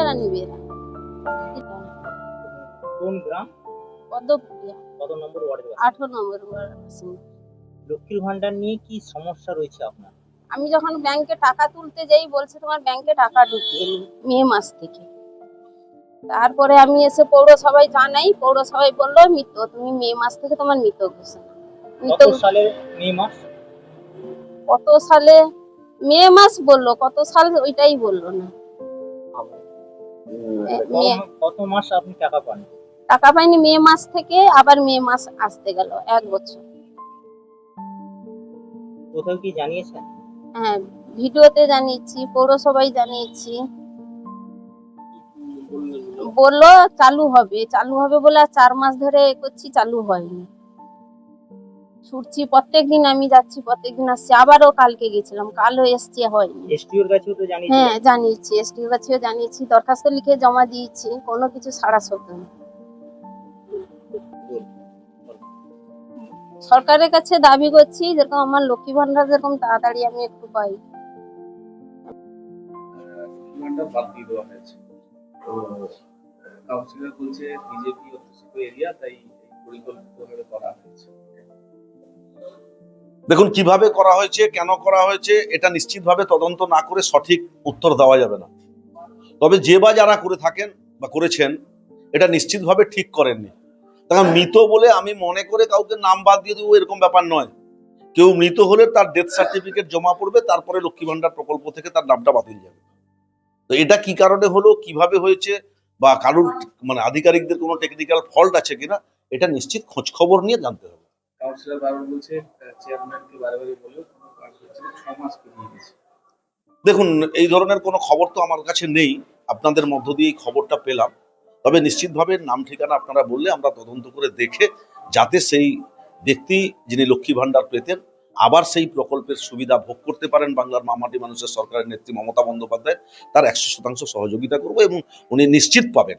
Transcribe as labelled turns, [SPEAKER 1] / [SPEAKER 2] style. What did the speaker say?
[SPEAKER 1] এরা নিবে এরা
[SPEAKER 2] কোন গ্রাম?
[SPEAKER 1] পদ্মপুরিয়া।
[SPEAKER 2] কত নম্বর ওয়ার্ডে?
[SPEAKER 1] আঠারো নম্বর ওয়ার্ড।
[SPEAKER 2] লক্ষ্মীর ভান্ডার নিয়ে কি সমস্যা রয়েছে আপনার?
[SPEAKER 1] আমি যখন ব্যাংকে টাকা তুলতে যাই বলছে তোমার ব্যাংকে টাকা ঢুকিয়ে নি মে মাস থেকে। তারপরে আমি এসে পৌরসভায় জানাই পৌরসভায় বলল মৃত তুমি মে মাস থেকে তোমার মৃত ঘোষণা। মৃত
[SPEAKER 2] কত সালে মে মাস?
[SPEAKER 1] কত সালে? মে মাস বলল কত সাল ওইটাই বলল না।
[SPEAKER 2] কত মাস আপনি টাকা পান?
[SPEAKER 1] টাকা পাইনি মে মাস থেকে আবার মে মাস আসতে গেল এক বছর।
[SPEAKER 2] কোথাও কি জানিয়েছেন?
[SPEAKER 1] হ্যাঁ ভিডিওতে জানিয়েছি পৌরসভায় জানিয়েছি। বলল চালু হবে চালু হবে বলে আর চার মাস ধরে করছি চালু হয়নি। ছুটছি প্রত্যেক দিন আমি যাচ্ছি প্রত্যেক দিন আসছি। আবারও কালকে গেছিলাম কালও এসছি হয়নি।
[SPEAKER 2] এসটিওর কাছেও তো জানিয়েছেন
[SPEAKER 1] হ্যাঁ জানিয়েছি এসটির কাছেও জানিয়েছি। দরখাস্ত লিখে জমা দিয়েছি কোনো কিছু সাড়া শব্দ নেই। সরকারের কাছে দাবি করছি যেরকম আমার লক্ষ্মী ভান্ডার যেরকম তাড়াতাড়ি আমি একটু পাই।
[SPEAKER 3] কাউন্সিলর বলছে বিজেপি অধ্যুষিত এরিয়া তাই পরিকল্পিতভাবে করা হয়েছে।
[SPEAKER 4] দেখুন, কীভাবে করা হয়েছে, কেন করা হয়েছে, এটা নিশ্চিতভাবে তদন্ত না করে সঠিক উত্তর দেওয়া যাবে না। তবে যে বা যারা করে থাকেন বা করেছেন, এটা নিশ্চিতভাবে ঠিক করেননি। কারণ মৃত বলে আমি মনে করে কাউকে নাম বাদ দিয়ে দেবো এরকম ব্যাপার নয়। কেউ মৃত হলে তার ডেথ সার্টিফিকেট জমা পড়বে, তারপরে লক্ষ্মী ভান্ডার প্রকল্প থেকে তার নামটা বাতিল যাবে। তো এটা কি কারণে হলো, কীভাবে হয়েছে, বা কারোর মানে আধিকারিকদের কোনো টেকনিক্যাল ফল্ট আছে কিনা, এটা নিশ্চিত খোঁজ খবর নিয়ে জানতে হবে।
[SPEAKER 3] কাউন্সিলর বারবার বলছে চেয়ারম্যানকে বারে বলেও
[SPEAKER 4] দেখুন, এই ধরনের কোনো খবর তো আমার কাছে নেই, আপনাদের মধ্য দিয়ে এই খবরটা পেলাম। তবে নিশ্চিতভাবে নাম ঠিকানা আপনারা বললে আমরা তদন্ত করে দেখে, যাতে সেই ব্যক্তি যিনি লক্ষ্মী ভান্ডার পেতেন, আবার সেই প্রকল্পের সুবিধা ভোগ করতে পারেন বাংলার মামাটি মানুষের সরকারের নেত্রী মমতা বন্দ্যোপাধ্যায়, তার একশো শতাংশ সহযোগিতা করব এবং উনি নিশ্চিত পাবেন।